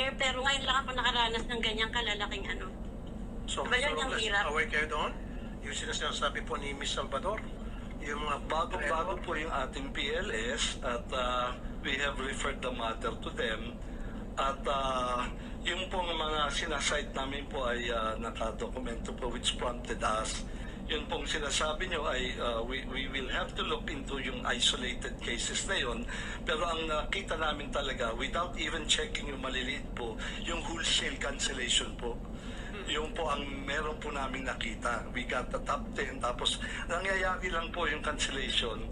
teller, pero ngayon lang ako nakaranas ng ganyang kalalaking ano. So, Diba yan Mr. ang Robles, hirap? aware kayo doon? Yung sinasabi po ni Miss Salvador, yung mga Bago-bago po yung ating PLS at uh, we have referred the matter to them at uh, yung pong mga sinasite namin po ay uh, nakadokumento po which prompted us yun pong sinasabi nyo ay uh, we, we will have to look into yung isolated cases na yun pero ang nakita namin talaga without even checking yung maliliit po yung wholesale cancellation po yung po ang meron po namin nakita. We got the top 10 tapos nangyayari lang po yung cancellation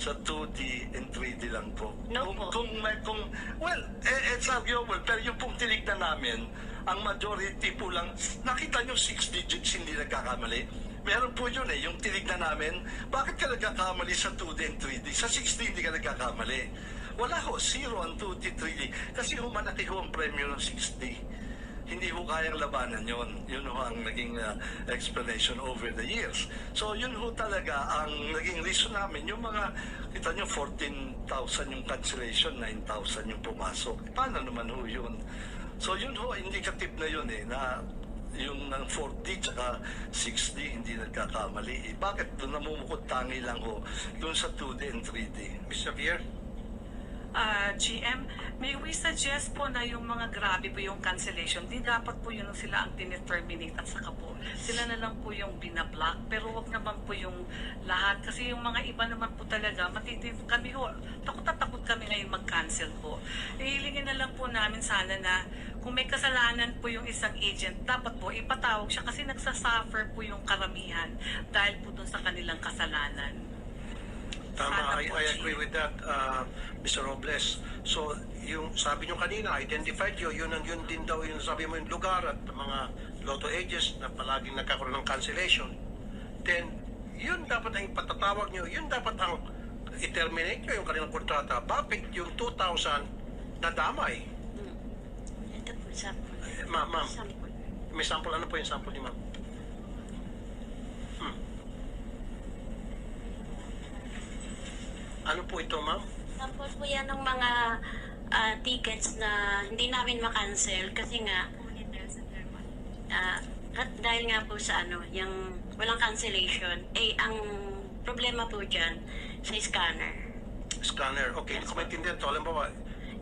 sa 2D and 3D lang po. No kung, po. kung, may, kung, well, eh, it's arguable, pero yung pong tinignan namin, ang majority po lang, nakita nyo 6 digits hindi nagkakamali. Meron po yun eh, yung tinignan namin, bakit ka nagkakamali sa 2D and 3D? Sa 6D hindi ka nagkakamali. Wala ho, 0 ang 2D, 3D. Kasi ho, ho ang premyo ng 6D hindi ho kayang labanan yon. Yun ho ang naging uh, explanation over the years. So yun ho talaga ang naging reason namin. Yung mga, kita nyo, 14,000 yung cancellation, 9,000 yung pumasok. Paano naman ho yun? So yun ho, indicative na yun eh, na yung ng 4D tsaka 6D hindi nagkakamali. Eh, bakit doon namumukod tangi lang ho doon sa 2D and 3D? Miss Xavier, Ah, GM, may we suggest po na yung mga grabe po yung cancellation, di dapat po yun sila ang tineterminate at saka po, sila na lang po yung binablock, pero wag naman po yung lahat. Kasi yung mga iba naman po talaga, matitiv kami ho, takot na takot kami ngayon mag-cancel po. Ihilingin na lang po namin sana na kung may kasalanan po yung isang agent, dapat po ipatawag siya kasi nagsasuffer po yung karamihan dahil po dun sa kanilang kasalanan. tama, I, I agree with that, uh, Mr. Robles. So, yung sabi nyo kanina, identified yun, yun ang yun din daw yung sabi mo yung lugar at mga lotto agents na palaging nagkakaroon ng cancellation. Then, yun dapat ang ipatatawag nyo, yun dapat ang i-terminate nyo yung kanilang kontrata. Bakit yung 2,000 nadamay? Ito po, sample. Ma'am, ma'am, Sample. may sample, ano po yung sample ni ma'am? Hmm. Ano po ito, ma'am? Sample po yan ng mga ah, tickets na hindi namin makancel kasi nga ah, kat- dahil nga po sa ano, yung walang cancellation, eh ang problema po dyan sa scanner. Scanner. Okay, hindi ko maintindihan to. Alam ba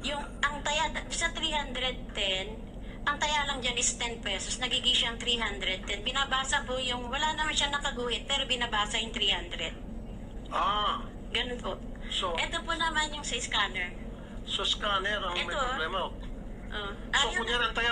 Yung ang taya sa 310, ang taya lang dyan is 10 pesos, nagiging siyang 310. Binabasa po yung, wala naman siya nakaguhit, pero binabasa yung 300. Ah, Ganun po. so, Ito po naman yung sa scanner. so scanner ang may Ito, ah. problema. Oh. So, Ayun- kunyari ang taya